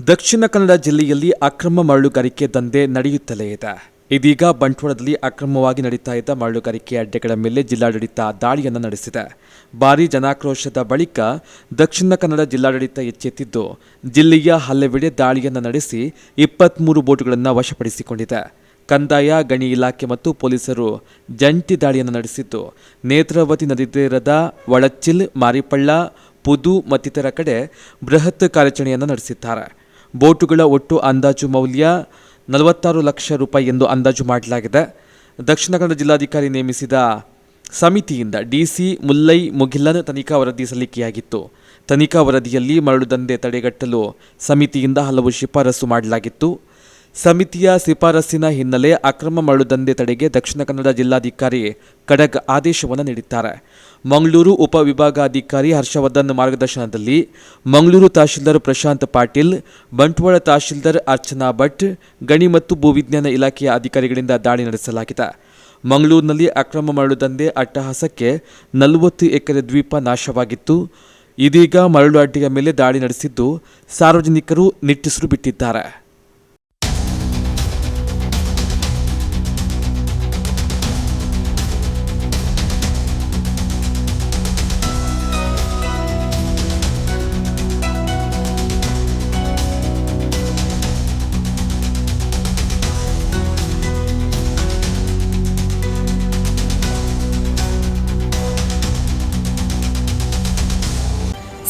ದಕ್ಷಿಣ ಕನ್ನಡ ಜಿಲ್ಲೆಯಲ್ಲಿ ಅಕ್ರಮ ಮರಳುಗಾರಿಕೆ ದಂಧೆ ನಡೆಯುತ್ತಲೇ ಇದೆ. ಇದೀಗ ಬಂಟ್ವಾಳದಲ್ಲಿ ಅಕ್ರಮವಾಗಿ ನಡೀತಾ ಇದ್ದ ಮರಳುಗಾರಿಕೆ ಅಡ್ಡೆಗಳ ಮೇಲೆ ಜಿಲ್ಲಾಡಳಿತ ದಾಳಿಯನ್ನು ನಡೆಸಿದೆ. ಭಾರೀ ಜನಾಕ್ರೋಶದ ಬಳಿಕ ದಕ್ಷಿಣ ಕನ್ನಡ ಜಿಲ್ಲಾಡಳಿತ ಎಚ್ಚೆತ್ತಿದ್ದು, ಜಿಲ್ಲೆಯ ಹಲವೆಡೆ ದಾಳಿಯನ್ನು ನಡೆಸಿ ಇಪ್ಪತ್ತ್ಮೂರು ಬೋಟುಗಳನ್ನು ವಶಪಡಿಸಿಕೊಂಡಿದೆ. ಕಂದಾಯ, ಗಣಿ ಇಲಾಖೆ ಮತ್ತು ಪೊಲೀಸರು ಜಂಟಿ ದಾಳಿಯನ್ನು ನಡೆಸಿದ್ದು, ನೇತ್ರಾವತಿ ನದಿ ತೀರದ ಒಳಚಿಲ್, ಮಾರಿಪಳ್ಳ, ಪುದು ಮತ್ತಿತರ ಕಡೆ ಬೃಹತ್ ಕಾರ್ಯಾಚರಣೆಯನ್ನು ನಡೆಸಿದ್ದಾರೆ. ಬೋಟುಗಳ ಒಟ್ಟು ಅಂದಾಜು ಮೌಲ್ಯ ನಲವತ್ತಾರು ಲಕ್ಷ ರೂಪಾಯಿ ಎಂದು ಅಂದಾಜು ಮಾಡಲಾಗಿದೆ. ದಕ್ಷಿಣ ಕನ್ನಡ ಜಿಲ್ಲಾಧಿಕಾರಿ ನೇಮಿಸಿದ ಸಮಿತಿಯಿಂದ ಡಿಸಿ ಮುಲ್ಲೈ ಮುಗಿಲನ್ ತನಿಖಾ ವರದಿ ಸಲ್ಲಿಕೆಯಾಗಿತ್ತು. ತನಿಖಾ ವರದಿಯಲ್ಲಿ ಮರಳು ದಂಧೆ ತಡೆಗಟ್ಟಲು ಸಮಿತಿಯಿಂದ ಹಲವು ಶಿಫಾರಸು ಮಾಡಲಾಗಿತ್ತು. ಸಮಿತಿಯ ಶಿಫಾರಸ್ಸಿನ ಹಿನ್ನೆಲೆ ಅಕ್ರಮ ಮರಳು ದಂಧೆ ತಡೆಗೆ ದಕ್ಷಿಣ ಕನ್ನಡ ಜಿಲ್ಲಾಧಿಕಾರಿ ಖಡಗ್ ಆದೇಶವನ್ನು ನೀಡಿದ್ದಾರೆ. ಮಂಗಳೂರು ಉಪವಿಭಾಗಾಧಿಕಾರಿ ಹರ್ಷವರ್ಧನ್ ಮಾರ್ಗದರ್ಶನದಲ್ಲಿ ಮಂಗಳೂರು ತಹಶೀಲ್ದಾರ್ ಪ್ರಶಾಂತ್ ಪಾಟೀಲ್, ಬಂಟ್ವಾಳ ತಹಶೀಲ್ದಾರ್ ಅರ್ಚನಾ ಭಟ್, ಗಣಿ ಮತ್ತು ಭೂವಿಜ್ಞಾನ ಇಲಾಖೆಯ ಅಧಿಕಾರಿಗಳಿಂದ ದಾಳಿ ನಡೆಸಲಾಗಿದೆ. ಮಂಗಳೂರಿನಲ್ಲಿ ಅಕ್ರಮ ಮರಳು ದಂಧೆ ಅಟ್ಟಹಾಸಕ್ಕೆ ನಲವತ್ತು ಎಕರೆ ದ್ವೀಪ ನಾಶವಾಗಿತ್ತು. ಇದೀಗ ಮರಳು ಅಡ್ಡಿಯ ಮೇಲೆ ದಾಳಿ ನಡೆಸಿದ್ದು ಸಾರ್ವಜನಿಕರು ನಿಟ್ಟುಸಿರು ಬಿಟ್ಟಿದ್ದಾರೆ.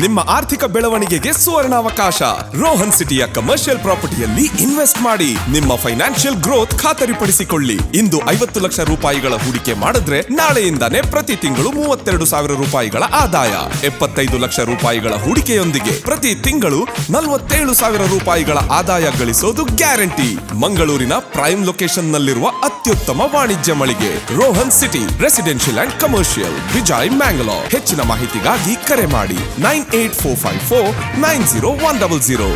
ನಿಮ್ಮ ಆರ್ಥಿಕ ಬೆಳವಣಿಗೆಗೆ ಸುವರ್ಣಾವಕಾಶ. ರೋಹನ್ ಸಿಟಿಯ ಕಮರ್ಷಿಯಲ್ ಪ್ರಾಪರ್ಟಿಯಲ್ಲಿ ಇನ್ವೆಸ್ಟ್ ಮಾಡಿ. ನಿಮ್ಮ ಫೈನಾನ್ಷಿಯಲ್ ಗ್ರೋತ್ ಖಾತರಿಪಡಿಸಿಕೊಳ್ಳಿ. ಇಂದು ಐವತ್ತು ಲಕ್ಷ ರೂಪಾಯಿಗಳ ಹೂಡಿಕೆ ಮಾಡಿದ್ರೆ ನಾಳೆಯಿಂದಾನೇ ಪ್ರತಿ ತಿಂಗಳು ಮೂವತ್ತೆರಡು ಸಾವಿರ ರೂಪಾಯಿಗಳ ಆದಾಯ. ಎಪ್ಪತ್ತೈದು ಲಕ್ಷ ರೂಪಾಯಿಗಳ ಹೂಡಿಕೆಯೊಂದಿಗೆ ಪ್ರತಿ ತಿಂಗಳು ನಲವತ್ತೇಳು ಸಾವಿರ ರೂಪಾಯಿಗಳ ಆದಾಯ ಗಳಿಸೋದು ಗ್ಯಾರಂಟಿ. ಮಂಗಳೂರಿನ ಪ್ರೈಮ್ ಲೊಕೇಶನ್ ನಲ್ಲಿರುವ ಅತ್ಯುತ್ತಮ ವಾಣಿಜ್ಯ ಮಳಿಗೆ, Rohan city residential and commercial Vijay Mangalore ಹೆಚ್ಚಿನ ಮಾಹಿತಿಗಾಗಿ ಕರೆ ಮಾಡಿ nine eight four five four nine zero one double zero.